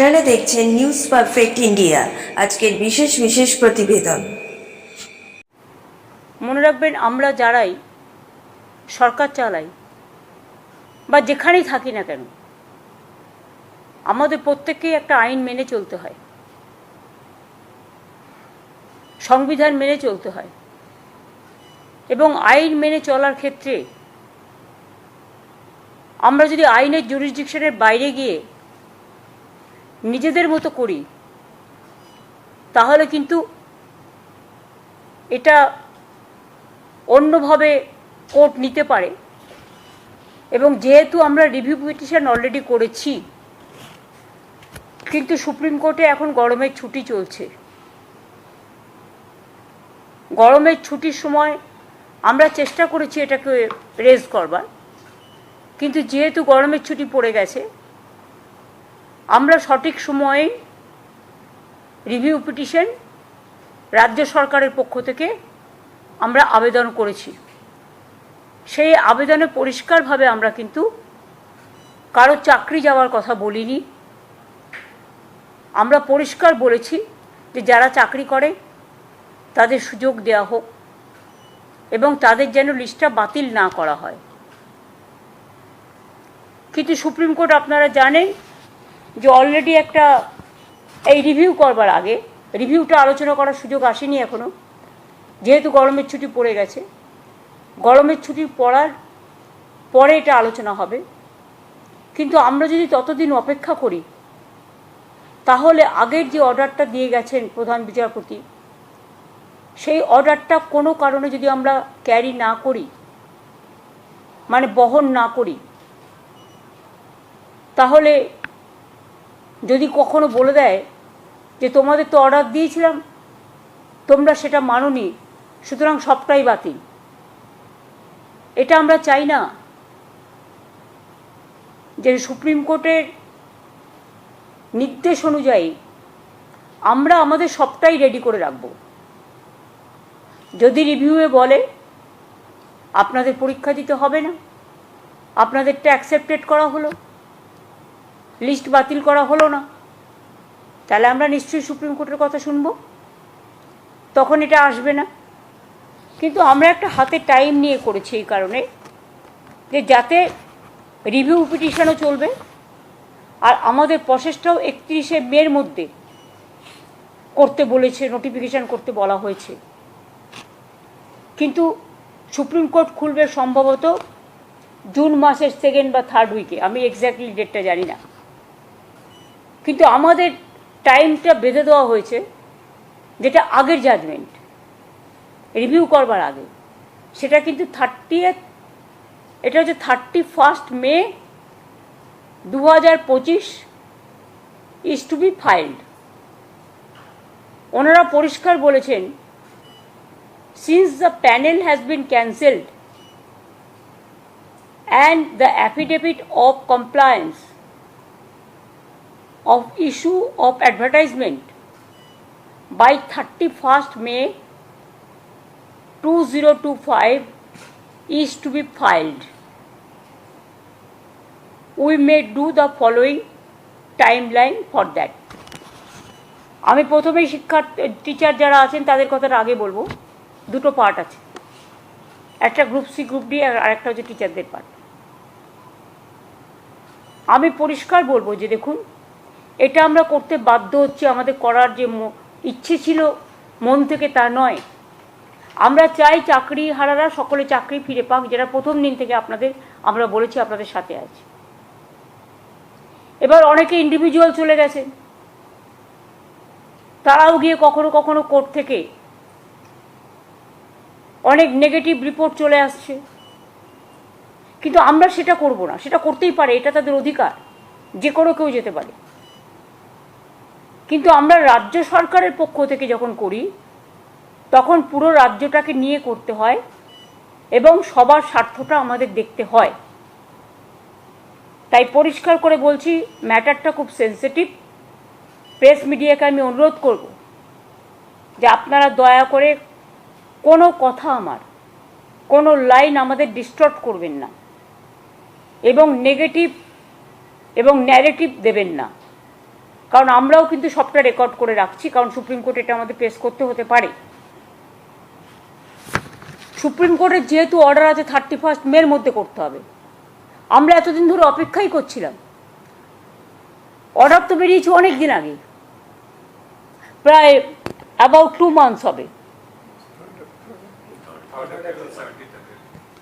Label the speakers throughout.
Speaker 1: আপনারা দেখছেন news perfect India আজকের বিশেষ বিশেষ প্রতিবেদন।
Speaker 2: মনে রাখবেন, আমরা যারাই, সরকার চালাই, বা যেখানেই থাকি না কেন, আমাদের প্রত্যেককেই একটা আইন মেনে চলতে হয়। সংবিধান মেনে চলতে হয়। এবং আইন মেনে চলার ক্ষেত্রে, আমরা যদি আইনের জুরিসডিকশনের বাইরে গিয়ে নিজেদের মতো করি, তাহলে কিন্তু এটা অন্যভাবে কোর্ট নিতে পারে। এবং যেহেতু আমরা রিভিউ পিটিশন অলরেডি করেছি, কিন্তু সুপ্রিম কোর্টে এখন গরমের ছুটি চলছে। গরমের ছুটির সময় আমরা চেষ্টা করেছি এটাকে রেজ করবার, কিন্তু যেহেতু গরমের ছুটি পড়ে গেছে আমরা সঠিক সময়ে রিভিউ পিটিশন রাজ্য সরকারের পক্ষ থেকে আমরা আবেদন করেছি। সেই আবেদনে পরিষ্কারভাবে আমরা কিন্তু কারও চাকরি যাওয়ার কথা বলিনি। আমরা পরিষ্কার বলেছি যে যারা চাকরি করে, তাদের সুযোগ দেওয়া হোক এবং তাদের যেন লিস্টটা বাতিল না করা হয়। কিন্তু সুপ্রিম কোর্ট আপনারা জানেন যে অলরেডি একটা, এই রিভিউ করবার আগে রিভিউটা আলোচনা করার সুযোগ আসেনি এখনও যেহেতু গরমের ছুটি পড়ে গেছে, গরমের ছুটি পড়ার পরে এটা আলোচনা হবে। কিন্তু আমরা যদি ততদিন অপেক্ষা করি, তাহলে আগের যে অর্ডারটা দিয়ে গেছেন প্রধান বিচারপতি, সেই অর্ডারটা কোনো কারণে যদি আমরা ক্যারি না করি মানে বহন না করি, তাহলে যদি কখনো বলে দেয় যে তোমাদের তো অর্ডার দিয়েছিলাম, তোমরা সেটা মানোনি, সুতরাং সবটাই বাতিল। এটা আমরা চাই না যে সুপ্রিম কোর্টের নির্দেশ অনুযায়ী আমরা আমাদের সবটাই রেডি করে রাখব। যদি রিভিউয়ে বলে, আপনাদের পরীক্ষা দিতে হবে না, আপনাদেরটা অ্যাকসেপ্টেড করা হলো লিস্ট বাতিল করা হলো না। তাহলে আমরা নিশ্চয়ই সুপ্রিম কোর্টের কথা শুনব। তখন এটা আসবে না। কিন্তু আমরা একটা হাতে টাইম নিয়ে করেছি এই কারণে যে যাতে রিভিউ পিটিশনও চলবে আর আমাদের প্রসেসটাও একত্রিশে মের মধ্যে করতে বলেছে নোটিফিকেশান করতে বলা হয়েছে। কিন্তু সুপ্রিম কোর্ট খুলবে সম্ভবত জুন মাসের সেকেন্ড বা থার্ড উইকে আমি এক্স্যাক্টলি ডেটটা জানি না। কিন্তু আমাদের টাইমটা বেঁধে দেওয়া হয়েছে, যেটা আগের জাজমেন্ট রিভিউ করবার আগে। সেটা কিন্তু থার্টি এটা হচ্ছে থার্টি ফার্স্ট মে দু হাজার পঁচিশ ইজ টু বি ফাইল্ড ওনারা পরিষ্কার বলেছেন since the panel has been cancelled and the affidavit of compliance of issue of advertisement by 31st May 2025 is to be filed. We may do the following timeline for that. আমি প্রথমেই শিক্ষার teacher যারা আছেন তাদের কথাটা আগে বলব দুটো পার্ট আছে একটা গ্রুপ সি গ্রুপ ডি আর একটা হচ্ছে টিচারদের পার্ট আমি পরিষ্কার বলব যে দেখুন এটা আমরা করতে বাধ্য হচ্ছি, আমাদের করার যে ইচ্ছে ছিল, মন থেকে তা নয়। আমরা চাই চাকরি হারারা সকলে চাকরি ফিরে পাক, যেটা প্রথম দিন থেকে আপনাদের, আমরা বলেছি, আপনাদের সাথে আছে। এবার অনেকে ইন্ডিভিজুয়াল চলে গেছে। তারাও গিয়ে কখনো কখনো কোর্ট থেকে অনেক নেগেটিভ রিপোর্ট চলে আসছে। কিন্তু আমরা সেটা করব না, সেটা করতেই পারে, এটা তাদের অধিকার, যে কোনো কেউ যেতে পারে। কিন্তু আমরা রাজ্য সরকারের পক্ষ থেকে যখন করি, তখন পুরো রাজ্যটাকে নিয়ে করতে হয় এবং সবার স্বার্থটা আমাদের দেখতে হয়। তাই পরিষ্কার করে বলছি, ম্যাটারটা খুব সেন্সিটিভ। প্রেস মিডিয়াকে আমি অনুরোধ করব যে আপনারা দয়া করে কোনো কথা আমার, কোনো লাইন আমাদের ডিস্টর্ট করবেন না এবং নেগেটিভ এবং ন্যারেটিভ দেবেন না। কারণ আমরাও কিন্তু সবটা রেকর্ড করে রাখছি, কারণ সুপ্রিম কোর্ট এটা আমাদের পেশ করতে হতে পারে। সুপ্রিম কোর্টের যেহেতু অর্ডার আছে থার্টি ফার্স্ট মের মধ্যে করতে হবে। আমরা এতদিন ধরে অপেক্ষাই করছিলাম। অর্ডার তো বেরিয়েছে অনেক দিন আগে। প্রায় অ্যাবাউট টু মান্থস হবে।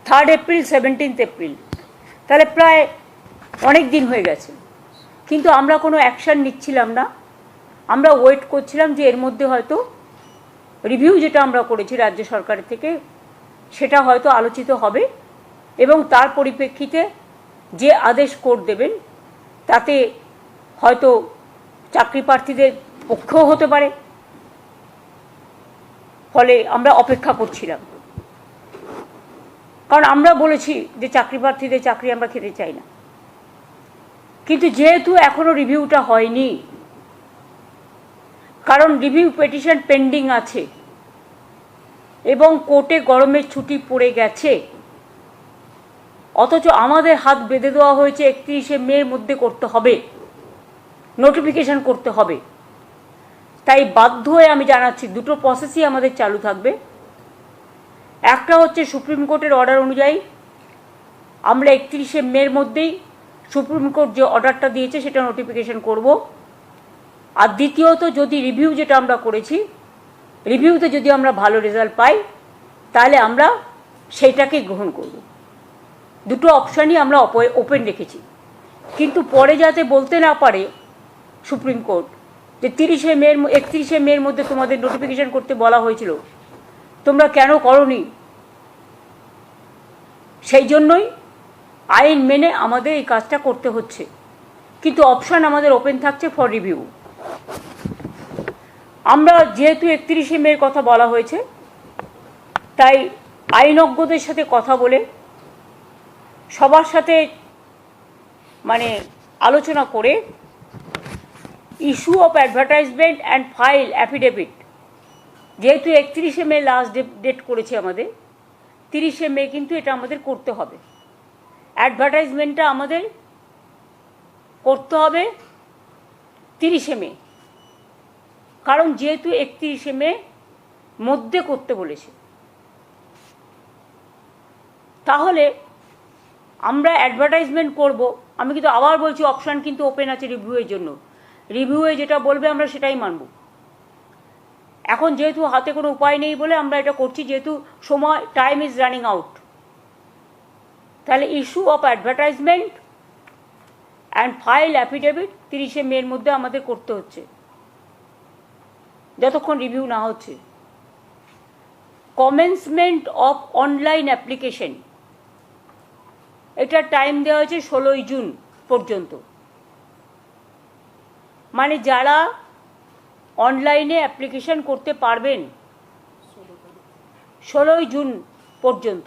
Speaker 2: থার্ড এপ্রিল সেভেন্টিন্থ এপ্রিল তাহলে প্রায় অনেক দিন হয়ে গেছে। কিন্তু আমরা কোনো অ্যাকশান নিচ্ছিলাম না। আমরা ওয়েট করছিলাম যে এর মধ্যে হয়তো রিভিউ যেটা আমরা করেছি রাজ্য সরকারের থেকে, সেটা হয়তো আলোচিত হবে এবং তার পরিপ্রেক্ষিতে যে আদেশ কোর্ট দেবেন, তাতে হয়তো চাকরি প্রার্থীদের পক্ষেও হতে পারে। ফলে আমরা অপেক্ষা করছিলাম। কারণ আমরা বলেছি যে চাকরি প্রার্থীদের চাকরি আমরা খেতে চাই না। কিন্তু যেহেতু এখনও রিভিউটা হয়নি, কারণ রিভিউ পেটিশন পেন্ডিং আছে, এবং কোর্টে গরমের ছুটি পড়ে গেছে, অথচ আমাদের হাত বেঁধে দেওয়া হয়েছে একত্রিশে মের মধ্যে করতে হবে নোটিফিকেশন করতে হবে। তাই বাধ্য হয়ে আমি জানাচ্ছি, দুটো প্রসেসই আমাদের চালু থাকবে। একটা হচ্ছে সুপ্রিম কোর্টের অর্ডার অনুযায়ী, আমরা একত্রিশে মের মধ্যেই সুপ্রিম কোর্ট যে অর্ডারটা দিয়েছে সেটা নোটিফিকেশন করব। আর দ্বিতীয়ত যদি রিভিউ যেটা আমরা করেছি রিভিউতে যদি আমরা ভালো রেজাল্ট পাই, তাহলে আমরা সেইটাকে গ্রহণ করব। দুটো অপশানই আমরা ওপেন রেখেছি। কিন্তু পরে যাতে বলতে না পারে সুপ্রিম কোর্ট, যে তিরিশে মের একত্রিশে মের মধ্যে তোমাদের নোটিফিকেশন করতে বলা হয়েছিল, তোমরা কেন করনি? সেই জন্যই আইন মেনে আমাদের এই কাজটা করতে হচ্ছে। কিন্তু অপশান আমাদের ওপেন থাকছে ফর রিভিউ আমরা যেহেতু একত্রিশে মের কথা বলা হয়েছে, তাই আইনজ্ঞদের সাথে কথা বলে, সবার সাথে মানে আলোচনা করে issue of advertisement and file affidavit যেহেতু একত্রিশে মে লাস্ট ডেট করেছে আমাদের, তিরিশে মে কিন্তু এটা আমাদের করতে হবে। অ্যাডভার্টাইজমেন্টটা আমাদের করতে হবে তিরিশে মে। কারণ যেহেতু একত্রিশে মে মধ্যে করতে বলেছে। তাহলে আমরা অ্যাডভার্টাইজমেন্ট করব। আমি কিন্তু আবার বলছি অপশান কিন্তু ওপেন আছে রিভিউয়ের জন্য। রিভিউয়ে যেটা বলবে আমরা সেটাই মানব। এখন যেহেতু হাতে কোনো উপায় নেই বলে আমরা এটা করছি, যেহেতু সময় টাইম ইজ রানিং আউট তাহলে issue of advertisement and file affidavit তিরিশে মের মধ্যে আমাদের করতে হচ্ছে। যতক্ষণ রিভিউ না হচ্ছে। কমেন্সমেন্ট অফ অনলাইন অ্যাপ্লিকেশন এটা টাইম দেওয়া হয়েছে ষোলোই জুন পর্যন্ত। মানে যারা অনলাইনে অ্যাপ্লিকেশন করতে পারবেন, ষোলোই জুন পর্যন্ত।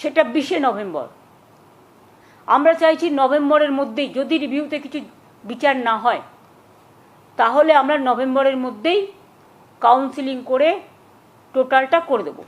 Speaker 2: সেটা বিশে নভেম্বর। আমরা চাইছি নভেম্বরের মধ্যেই যদি রিভিউতে কিছু বিচার না হয়, তাহলে আমরা নভেম্বরের মধ্যেই কাউন্সিলিং করে টোটালটা করে দেবো।